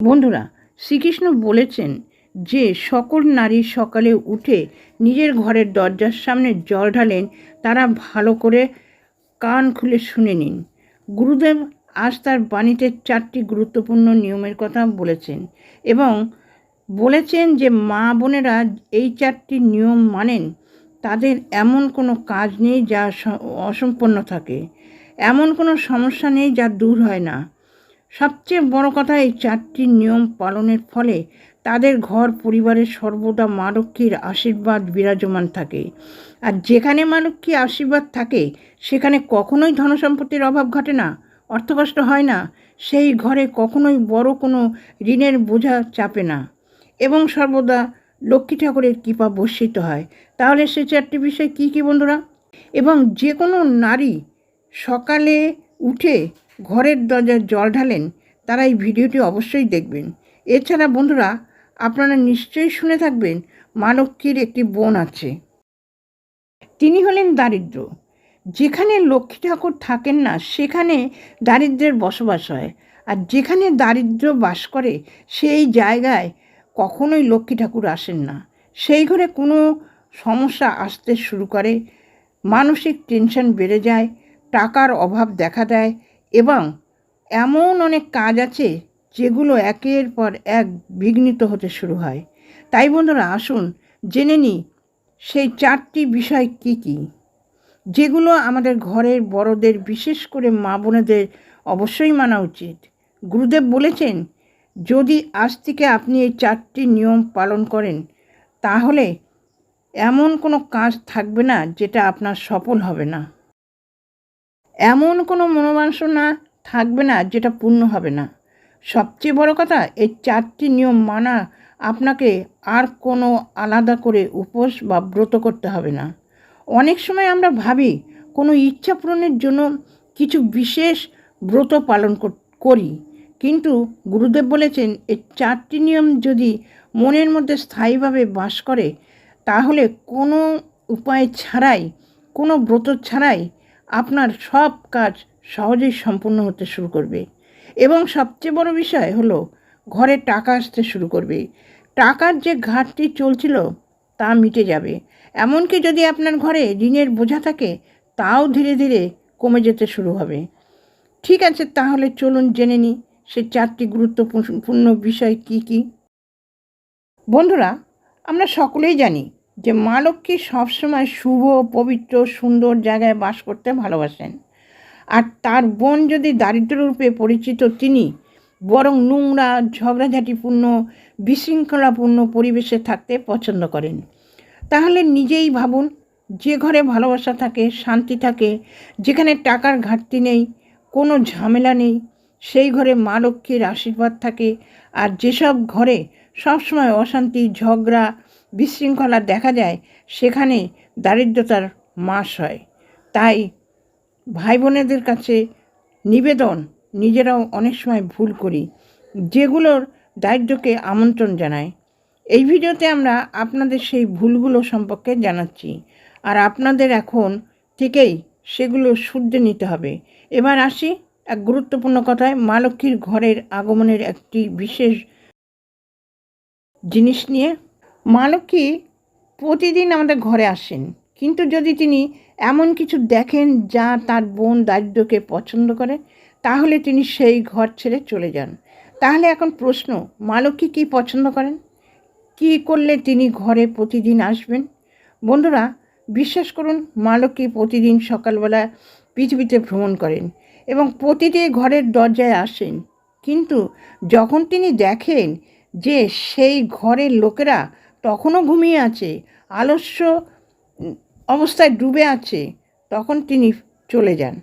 বন্ধুরা, শ্রীকৃষ্ণ বলেছেন যে সকল নারী সকালে উঠে নিজের ঘরের দরজার সামনে জল ঢালেন, তারা ভালো করে কান খুলে শুনে নিন। গুরুদেব আজ তার বাণীতে চারটি গুরুত্বপূর্ণ নিয়মের কথা বলেছেন এবং বলেছেন যে মা বোনেরা এই চারটি নিয়ম মানেন, তাদের এমন কোনো কাজ নেই যা অসম্পন্ন থাকে। এমন কোনো সমস্যা নেই যা দূর হয় না। সবচেয়ে বড় কথা এই চারটি নিয়ম পালনের ফলে তাদের ঘর পরিবারের সর্বদা মা লক্ষ্মীর আশীর্বাদ বিরাজমান থাকে। আর যেখানে মা লক্ষ্মীর আশীর্বাদ থাকে, সেখানে কখনোই ধনসম্পত্তির অভাব ঘটে না, অর্থকষ্ট হয় না, সেই ঘরে কখনোই বড় কোনো ঋণের বোঝা চাপে না। এবং সর্বদা লক্ষ্মী ঠাকুরের কৃপা বর্ষিত হয়। তাহলে সে চারটি বিষয় কী কী বন্ধুরা? এবং যে কোনো নারী সকালে উঠে ঘরের দরজায় জল ঢালেন, তারা এই ভিডিওটি অবশ্যই দেখবেন। এছাড়া বন্ধুরা, আপনারা নিশ্চয়ই শুনে থাকবেন মা লক্ষ্মীর একটি বোন আছে। তিনি হলেন দারিদ্র। যেখানে লক্ষ্মী ঠাকুর থাকেন না, সেখানে দারিদ্র্যের বসবাস হয়। আর যেখানে দারিদ্র বাস করে, সেই জায়গায় কখনোই লক্ষ্মী ঠাকুর আসেন না। সেই ঘরে কোনো সমস্যা আসতে শুরু করে, মানসিক টেনশন বেড়ে যায়, টাকার অভাব দেখা দেয় এবং এমন অনেক কাজ আছে যেগুলো একের পর এক বিঘ্নিত হতে শুরু হয়। তাই বন্ধুরা, আসুন জেনে নিই সেই চারটি বিষয় কি কি, যেগুলো আমাদের ঘরের বড়দের বিশেষ করে মা বোনেদের অবশ্যই মানা উচিত। গুরুদেব বলেছেন, যদি আজ থেকে আপনি এই চারটি নিয়ম পালন করেন, তাহলে এমন কোনো কাজ থাকবে না যেটা আপনার সফল হবে না। এমন কোনো মনোবাসনা থাকবে না যেটা পূর্ণ হবে না। সবচেয়ে বড় কথা, এই চারটি নিয়ম মানা আপনাকে আর কোনো আলাদা করে উপোস বা ব্রত করতে হবে না। অনেক সময় আমরা ভাবি, কোনো ইচ্ছা পূরণের জন্য কিছু বিশেষ ব্রত পালন করি। কিন্তু গুরুদেব বলেছেন, এই চারটি নিয়ম যদি মনের মধ্যে স্থায়ীভাবে বাস করে, তাহলে কোনো উপায় ছাড়াই, কোনো ব্রত ছাড়াই আপনার সব কাজ সহজেই সম্পূর্ণ হতে শুরু করবে। এবং সবচেয়ে বড় বিষয় হলো, ঘরে টাকা আসতে শুরু করবে। টাকার যে ঘাটতি চলছিল তা মিটে যাবে। এমনকি যদি আপনার ঘরে ঋণের বোঝা থাকে, তাও ধীরে ধীরে কমে যেতে শুরু হবে। ঠিক আছে, তাহলে চলুন জেনে নিই, সে চারটি গুরুত্বপূর্ণ বিষয় কি কি? বন্ধুরা, আমরা সকলেই জানি যে মা লক্ষ্মী সবসময় শুভ, পবিত্র, সুন্দর জায়গায় বাস করতে ভালোবাসেন। আর তার বোন যদি দারিদ্র্যরূপে পরিচিত তিনি, বরং নোংরা, ঝগড়াঝাটিপূর্ণ, বিশৃঙ্খলাপূর্ণ পরিবেশে থাকতে পছন্দ করেন। তাহলে নিজেই ভাবুন, যে ঘরে ভালোবাসা থাকে, শান্তি থাকে, যেখানে টাকার ঘাটতি নেই, কোনো ঝামেলা নেই, সেই ঘরে মা লক্ষ্মীর আশীর্বাদ থাকে। আর যেসব ঘরে সবসময় অশান্তি, ঝগড়া বিশৃঙ্খলা দেখা যায় সেখানে দারিদ্রতার মাস হয়। তাই ভাই বোনেদের কাছে নিবেদন, নিজেরাও অনেক সময় ভুল করি, যেগুলোর দারিদ্রকে আমন্ত্রণ জানায় এই ভিডিওতে আমরা আপনাদের সেই ভুলগুলো সম্পর্কে জানাচ্ছি, আর আপনাদের এখন থেকেই সেগুলো শুদ্ধে নিতে হবে। এবার আসি এক গুরুত্বপূর্ণ কথায়, মা লক্ষ্মীর ঘরের আগমনের একটি বিশেষ জিনিস নিয়ে। মা লক্ষ্মী প্রতিদিন আমাদের ঘরে আসেন? কিন্তু যদি তিনি এমন কিছু দেখেন যা তার বোন দারিদ্রকে পছন্দ করে, তাহলে তিনি সেই ঘর ছেড়ে চলে যান। তাহলে এখন প্রশ্ন মা লক্ষ্মী কী পছন্দ করেন? কী করলে তিনি ঘরে প্রতিদিন আসবেন? বন্ধুরা, বিশ্বাস করুন মা লক্ষ্মী প্রতিদিন সকালবেলা পৃথিবীতে ভ্রমণ করেন এবং প্রতিটি ঘরের দরজায় আসেন। কিন্তু যখন তিনি দেখেন যে সেই ঘরের লোকেরা তখনও ঘুমিয়ে আছে, আলস্য অবস্থায় ডুবে আছে, তখন তিনি চলে যান।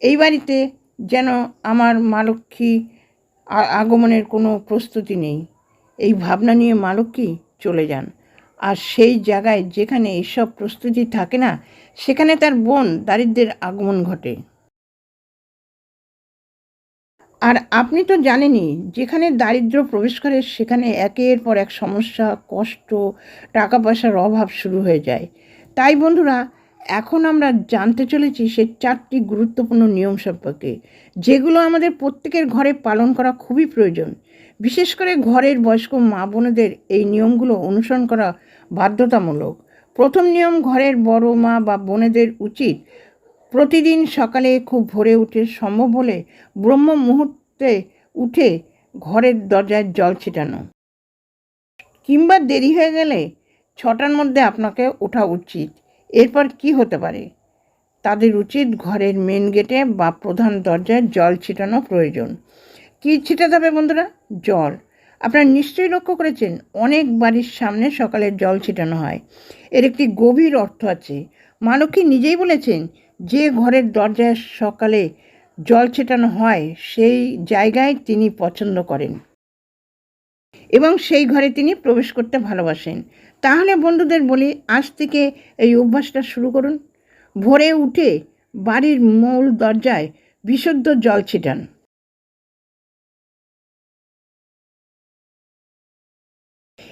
এই বাড়িতে যেন আমার মা লক্ষ্মী আগমনের কোনো প্রস্তুতি নেই। এই ভাবনা নিয়ে মা লক্ষ্মী চলে যান। আর সেই জায়গায় যেখানে এসব প্রস্তুতি থাকে না, সেখানে তার বোন দারিদ্রের আগমন ঘটে। আর আপনি তো জানেনই, যেখানে দারিদ্র প্রবেশ করে, সেখানে একের পর এক সমস্যা, কষ্ট টাকা পয়সার অভাব শুরু হয়ে যায়। তাই বন্ধুরা, এখন আমরা জানতে চলেছি সে চারটি গুরুত্বপূর্ণ নিয়ম সম্পর্কে, যেগুলো আমাদের প্রত্যেকের ঘরে পালন করা খুবই প্রয়োজন। বিশেষ করে ঘরের বয়স্ক মা বোনেদের এই নিয়মগুলো অনুসরণ করা বাধ্যতামূলক। প্রথম নিয়ম, ঘরের বড় মা বা বোনেদের উচিত প্রতিদিন সকালে খুব ভোরে উঠে সম্ভব হলে ব্রহ্ম মুহূর্তে উঠে ঘরের দরজায় জল ছিটানো। কিংবা দেরি হয়ে গেলে ছটার মধ্যে আপনাকে ওঠা উচিত। এরপর কি হতে পারে? তাদের উচিত ঘরের মেন গেটে বা প্রধান দরজায় জল ছিটানো প্রয়োজন। কী ছিটাতে হবে বন্ধুরা? জল। আপনারা নিশ্চয়ই লক্ষ্য করেছেন, অনেক বাড়ির সামনে সকালে জল ছিটানো হয়। এর একটি গভীর অর্থ আছে। মা লক্ষ্মী নিজেই বলেছেন যে ঘরের দরজায় সকালে জল ছেটানো হয়, সেই জায়গায় তিনি পছন্দ করেন। এবং সেই ঘরে তিনি প্রবেশ করতে ভালোবাসেন। তাহলে বন্ধুদের বলি, আজ থেকে এই অভ্যাসটা শুরু করুন। ভোরে উঠে বাড়ির মূল দরজায় বিশুদ্ধ জল ছিটান।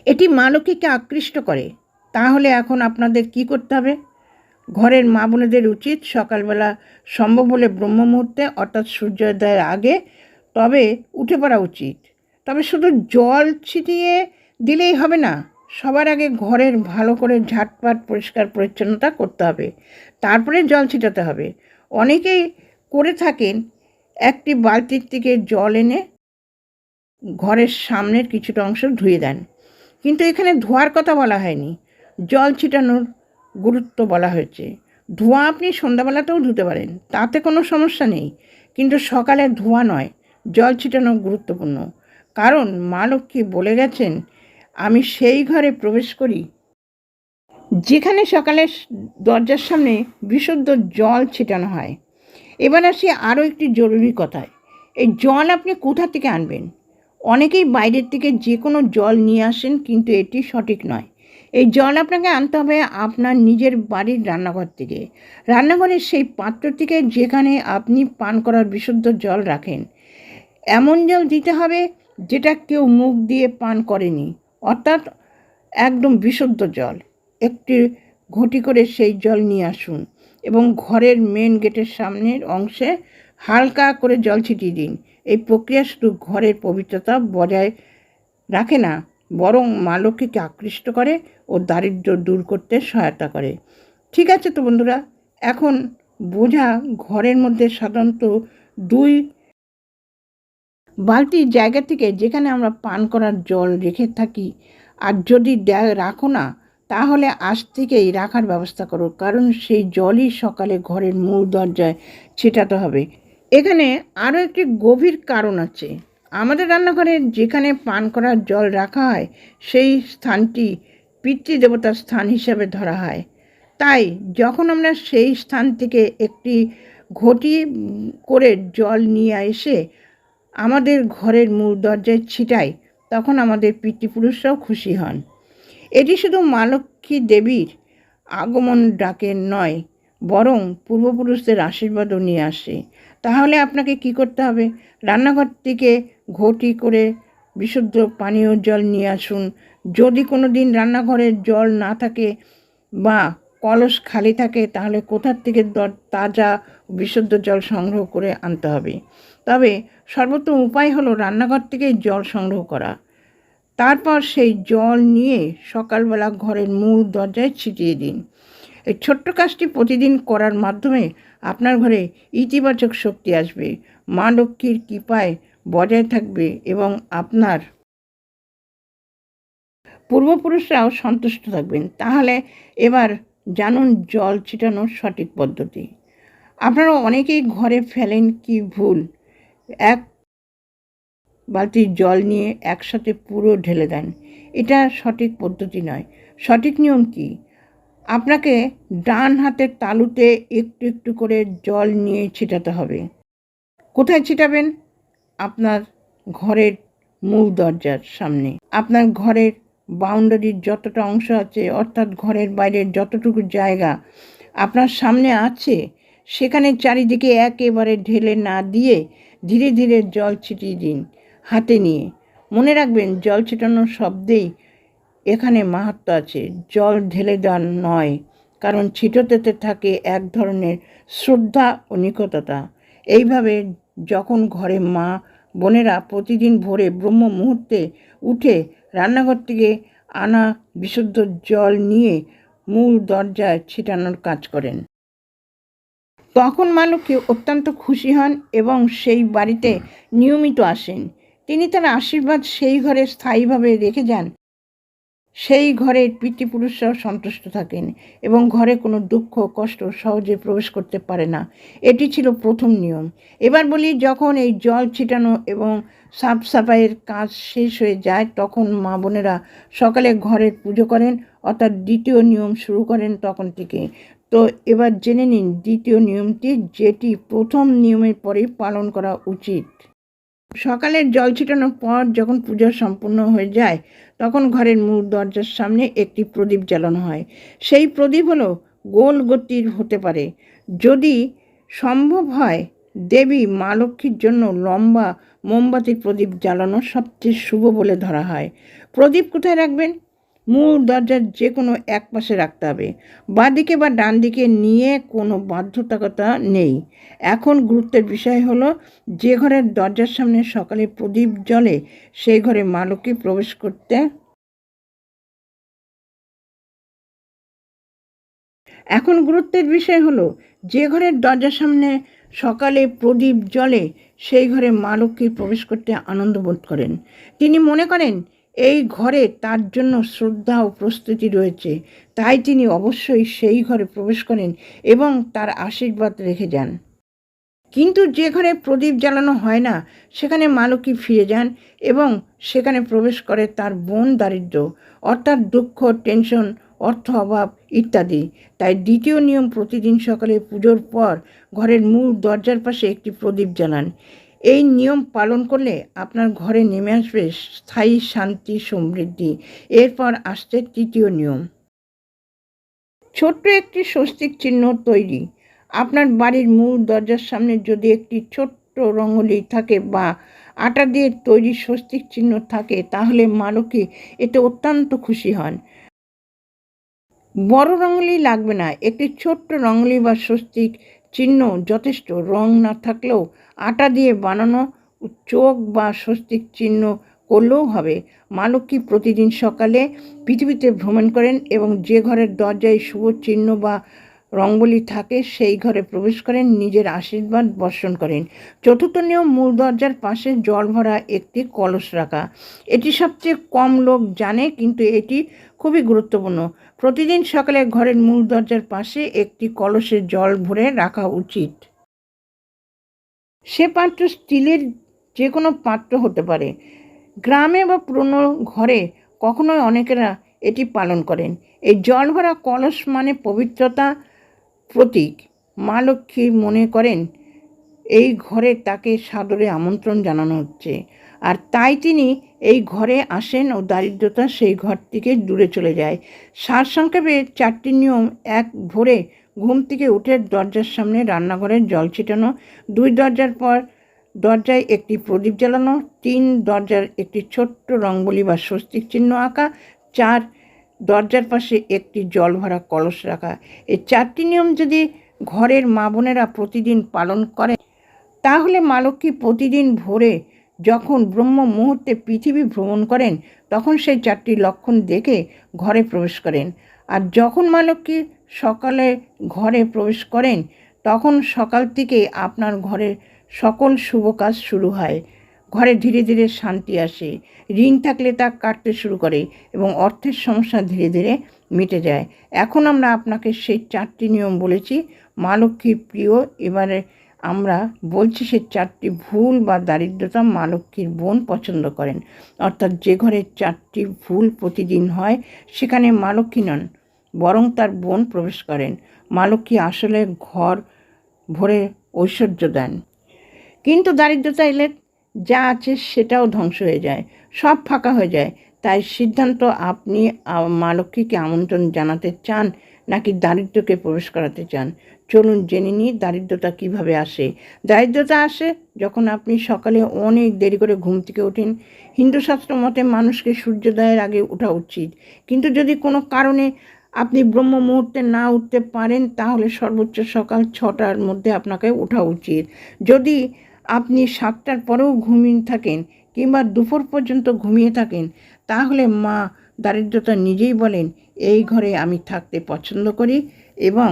এটি মা লক্ষ্মীকে আকৃষ্ট করে। তাহলে এখন আপনাদের কি করতে হবে? ঘরের মা বোনেদের উচিত সকালবেলা সম্ভব হলে ব্রহ্ম মুহূর্তে অর্থাৎ সূর্যোদয়ের আগে তবে উঠে পড়া উচিত। তবে শুধু জল ছিটিয়ে দিলেই হবে না, সবার আগে ঘরের ভালো করে ঝাটপাট, পরিষ্কার, পরিচ্ছন্নতা করতে হবে। তারপরে জল ছিটাতে হবে। অনেকেই করে থাকেন একটি বালতির থেকে জল এনে ঘরের সামনের কিছুটা অংশ ধুয়ে দেন। কিন্তু এখানে ধোয়ার কথা বলা হয়নি। জল ছিটানোর গুরুত্ব বলা হয়েছে। ধোঁয়া আপনি সন্ধ্যাবেলাতেও ধুতে পারেন, তাতে কোনো সমস্যা নেই। কিন্তু সকালে ধোঁয়া নয়, জল ছিটানো গুরুত্বপূর্ণ। কারণ মা লক্ষ্মী বলে গেছেন, আমি সেই ঘরে প্রবেশ করি যেখানে সকালে দরজার সামনে বিশুদ্ধ জল ছিটানো হয়। এবার আসি আরও একটি জরুরি কথায়। এই জল আপনি কোথা থেকে আনবেন? অনেকেই বাইরের থেকে যে কোনো জল নিয়ে আসেন, কিন্তু এটি সঠিক নয়। এই জল আপনাকে আনতে হবে আপনার নিজের বাড়ির রান্নাঘর থেকে। রান্নাঘরের সেই পাত্র থেকে যেখানে আপনি পান করার বিশুদ্ধ জল রাখেন। এমন জল দিতে হবে যেটা কেউ মুখ দিয়ে পান করেনি, অর্থাৎ একদম বিশুদ্ধ জল। একটি ঘটি করে সেই জল নিয়ে আসুন এবং ঘরের মেন গেটের সামনের অংশে হালকা করে জল ছিটিয়ে দিন। এই প্রক্রিয়া শুধু ঘরের পবিত্রতা বজায় রাখে না বরং মা লক্ষ্মীকে আকৃষ্ট করে ও দারিদ্র্য দূর করতে সহায়তা করে। ঠিক আছে তো বন্ধুরা, এখন বোঝা ঘরের মধ্যে সাধারণত দুই বালতির জায়গা থেকে যেখানে আমরা পান করার জল রেখে থাকি আর যদি রাখো না, তাহলে আজ থেকেই রাখার ব্যবস্থা করো, কারণ সেই জলই সকালে ঘরের মূল দরজায় ছেটাতে হবে। এখানে আরও একটি গভীর কারণ আছে। আমাদের রান্নাঘরে যেখানে পান করার জল রাখা হয়, সেই স্থানটি পিতৃদেবতার স্থান হিসাবে ধরা হয়। তাই যখন আমরা সেই স্থান থেকে একটি ঘটি করে জল নিয়ে এসে আমাদের ঘরের মূল দরজায় ছিটাই, তখন আমাদের পিতৃপুরুষরাও খুশি হন। এটি শুধু মা লক্ষ্মী দেবীর আগমন ডাকে নয়, বরং পূর্বপুরুষদের আশীর্বাদও নিয়ে আসে। তাহলে আপনাকে কি করতে হবে? রান্নাঘর থেকে ঘটি করে বিশুদ্ধ পানীয় জল নিয়ে আসুন। যদি কোনো দিন রান্নাঘরের জল না থাকে বা কলস খালি থাকে, তাহলে কোথার থেকে তাজা বিশুদ্ধ জল সংগ্রহ করে আনতে হবে। তবে সর্বোত্তম উপায় হলো রান্নাঘর থেকেই জল সংগ্রহ করা। তারপর সেই জল নিয়ে সকালবেলা ঘরের মূল দরজায় ছিটিয়ে দিন। এই ছোট্ট কাজটি প্রতিদিন করার মাধ্যমে আপনার ঘরে ইতিবাচক শক্তি আসবে। মা লক্ষ্মীর কৃপায় বজায় থাকবে এবং আপনার পূর্বপুরুষরাও সন্তুষ্ট থাকবেন। তাহলে এবার জানুন জল ছিটানোর সঠিক পদ্ধতি। আপনারা অনেকেই ঘরে ফেলেন কি ভুল? এক বালতির জল নিয়ে একসাথে পুরো ঢেলে দেন। এটা সঠিক পদ্ধতি নয়। সঠিক নিয়ম কি? আপনাকে ডান হাতের তালুতে একটু একটু করে জল নিয়ে ছিটাতে হবে। কোথায় ছিটাবেন? আপনার ঘরের মূল দরজার সামনে। আপনার ঘরের বাউন্ডারির যতটা অংশ আছে, অর্থাৎ ঘরের বাইরের যতটুকু জায়গা আপনার সামনে আছে, সেখানে চারিদিকে একেবারে ঢেলে না দিয়ে ধীরে ধীরে জল ছিটিয়ে দিন, হাতে নিয়ে। মনে রাখবেন, জল ছিটানোর শব্দেই এখানে মাহাত্ম আছে, জল ঢেলে দেওয়ার নয়, কারণ ছিটোতেতে থাকে এক ধরনের শ্রদ্ধা ও নিকটতা। এইভাবে যখন ঘরে মা বোনেরা প্রতিদিন ভোরে ব্রহ্ম মুহূর্তে উঠে রান্নাঘর থেকে আনা বিশুদ্ধ জল নিয়ে মূল দরজায় ছিটানোর কাজ করেন। তখন মালকী অত্যন্ত খুশি হন এবং সেই বাড়িতে নিয়মিত আসেন। তিনি তার আশীর্বাদ সেই ঘরে স্থায়ীভাবে রেখে যান। সেই ঘরের পিতৃপুরুষরাও সন্তুষ্ট থাকেন এবং ঘরে কোনো দুঃখ, কষ্ট সহজে প্রবেশ করতে পারে না। এটি ছিল প্রথম নিয়ম। এবার বলি, যখন এই জল ছিটানো এবং সাফ সাফাইয়ের কাজ শেষ হয়ে যায়, তখন মা বোনেরা সকালে ঘরের পুজো করেন, অর্থাৎ দ্বিতীয় নিয়ম শুরু করেন তখন থেকে তো এবার জেনে নিন দ্বিতীয় নিয়মটি, যেটি প্রথম নিয়মের পরেই পালন করা উচিত। সকালের জল ছিটানোর পর যখন পুজো সম্পূর্ণ হয়ে যায়, তখন ঘরের মূল দরজার সামনে একটি প্রদীপ জ্বালানো হয়। সেই প্রদীপ হলো গোল গতির হতে পারে। যদি সম্ভব হয়, দেবী মা লক্ষ্মীর জন্য লম্বা মোমবাতির প্রদীপ জ্বালানো সবচেয়ে শুভ বলে ধরা হয়। প্রদীপ কোথায় রাখবেন? মূল দরজার যে কোনো এক পাশে রাখতে হবে। বাঁদিকে বা ডান দিকে নিয়ে কোনো বাধ্যতাকতা নেই। এখন গুরুত্বের বিষয় হলো, যে ঘরের দরজার সামনে সকালে প্রদীপ জ্বলে, সেই ঘরে মা লক্ষ্মী প্রবেশ করতে এখন গুরুত্বের বিষয় হলো, যে ঘরের দরজার সামনে সকালে প্রদীপ জ্বলে, সেই ঘরে মা লক্ষ্মী প্রবেশ করতে আনন্দ বোধ করেন। তিনি মনে করেন এই ঘরে তার জন্য শ্রদ্ধা ও প্রস্তুতি রয়েছে। তাই তিনি অবশ্যই সেই ঘরে প্রবেশ করেন এবং তার আশীর্বাদ রেখে যান। কিন্তু যে ঘরে প্রদীপ জ্বালানো হয় না, সেখানে মালকী ফিরে যান এবং সেখানে প্রবেশ করে তার বোন দারিদ্র, অর্থাৎ দুঃখ, টেনশন, অর্থ অভাব ইত্যাদি। তাই দ্বিতীয় নিয়ম প্রতিদিন সকালে পুজোর পর ঘরের মূল দরজার পাশে একটি প্রদীপ জ্বালান। এই নিয়ম পালন করলে আপনার ঘরে নেমে আসবে স্থায়ী শান্তি, সমৃদ্ধি। এরপর আসছে তৃতীয় নিয়ম। ছোট্ট একটি স্বস্তিক চিহ্ন তৈরি। আপনার বাড়ির মূল দরজার সামনে যদি একটি ছোট্ট রঙ্গলি থাকে বা আটা দিয়ে তৈরি স্বস্তিক চিহ্ন থাকে, তাহলে মালকী এতে অত্যন্ত খুশি হন। বড় রঙলি লাগবে না। একটি ছোট্ট রঙলি বা স্বস্তিক চিহ্ন যথেষ্ট। রং না থাকলেও আটা দিয়ে বানানো চোখ বা স্বস্তিক চিহ্ন করলেও হবে। মালকী প্রতিদিন সকালে পৃথিবীতে ভ্রমণ করেন এবং যে ঘরের দরজায় শুভ চিহ্ন বা রঙ্গলি থাকে সেই ঘরে প্রবেশ করেন, নিজের আশীর্বাদ বর্ষণ করেন। চতুর্থ নিয়ম, মূল দরজার পাশে জল ভরা একটি কলস রাখা। এটি সবচেয়ে কম লোক জানে, কিন্তু এটি খুবই গুরুত্বপূর্ণ। প্রতিদিন সকালে ঘরের মূল দরজার পাশে একটি কলসে জল ভরে রাখা উচিত। সে পাত্র স্টিলের যে কোনো পাত্র হতে পারে। গ্রামে বা পুরনো ঘরে কখনোই অনেকেরা এটি পালন করেন। এই জল ভরা কলস মানে পবিত্রতা প্রতীক। মা লক্ষ্মী মনে করেন, এই ঘরে তাকে সাদরে আমন্ত্রণ জানানো হচ্ছে। আর তাই তিনি এই ঘরে আসেন ও দারিদ্রতা সেই ঘর থেকে দূরে চলে যায়। সারসংক্ষেপে চারটি নিয়ম। এক, ভোরে ঘুম থেকে উঠে দরজার সামনে রান্নাঘরের জল ছিটানো। দুই, দরজার পর দরজায় একটি প্রদীপ জ্বালানো। তিন, দরজার একটি ছোট্ট রঙ্গলি বা স্বস্তিক চিহ্ন আঁকা। চার দরজার পাশে একটি জল ভরা কলস রাখা। এই চারটি নিয়ম যদি ঘরের মা বোনেরা প্রতিদিন পালন করে, তাহলে মা লক্ষ্মী প্রতিদিন ভোরে যখন ব্রহ্ম মুহূর্তে পৃথিবী ভ্রমণ করেন, তখন সেই চারটি লক্ষণ দেখে ঘরে প্রবেশ করেন। আর যখন মা লক্ষ্মী সকালে ঘরে প্রবেশ করেন, তখন সকাল থেকে আপনার ঘরের সকল শুভ কাজ শুরু হয়। ঘরে ধীরে ধীরে শান্তি আসে। ঋণ থাকলে তা কাটতে শুরু করে এবং অর্থের সমস্যা ধীরে ধীরে মিটে যায়। এখন আমরা আপনাকে সেই চারটি নিয়ম বলেছি। মা লক্ষ্মীর প্রিয়, এবারে আমরা বলছি সে চারটি ভুল বা দারিদ্রতা মা লক্ষ্মীর বোন পছন্দ করেন। অর্থাৎ যে ঘরে চারটি ভুল প্রতিদিন হয়, সেখানে মা লক্ষ্মী নন, বরং তার বোন প্রবেশ করেন। মা লক্ষ্মী আসলে ঘর ভরে ঐশ্বর্য দেন। কিন্তু দারিদ্রতা এলে যা আছে সেটাও ধ্বংস হয়ে যায়, সব ফাঁকা হয়ে যায়। তাই সিদ্ধান্ত আপনি মা লক্ষ্মীকে আমন্ত্রণ জানাতে চান নাকি দারিদ্রকে প্রবেশ করাতে চান? চলুন জেনে নিই দারিদ্রতা কীভাবে আসে। দারিদ্রতা আসে যখন আপনি সকালে অনেক দেরি করে ঘুম থেকে ওঠেন। হিন্দু শাস্ত্র মতে মানুষকে সূর্যোদয়ের আগে ওঠা উচিত। কিন্তু যদি কোনো কারণে আপনি ব্রহ্ম মুহূর্তে না উঠতে পারেন, তাহলে সর্বোচ্চ সকাল ছটার মধ্যে আপনাকে ওঠা উচিত। যদি আপনি সাতটার পরেও ঘুমিয়ে থাকেন কিংবা দুপুর পর্যন্ত ঘুমিয়ে থাকেন, তাহলে মা দারিদ্রতা নিজেই বলেন, এই ঘরে আমি থাকতে পছন্দ করি এবং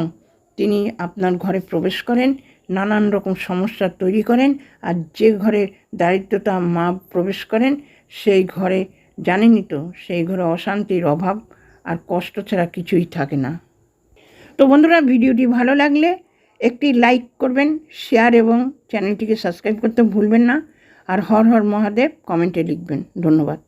তিনি আপনার ঘরে প্রবেশ করেন, নানান রকম সমস্যা তৈরি করেন আর যে ঘরে দারিদ্রতা মা প্রবেশ করেন, সেই ঘরে জানেনই তো, সেই ঘরে অশান্তির অভাব আর কষ্ট ছাড়া কিছুই থাকে না। তো বন্ধুরা, ভিডিওটি ভালো লাগলে একটি লাইক করবেন, শেয়ার এবং চ্যানেলটিকে সাবস্ক্রাইব করতে ভুলবেন না। আর হর হর মহাদেব কমেন্টে লিখবেন। ধন্যবাদ।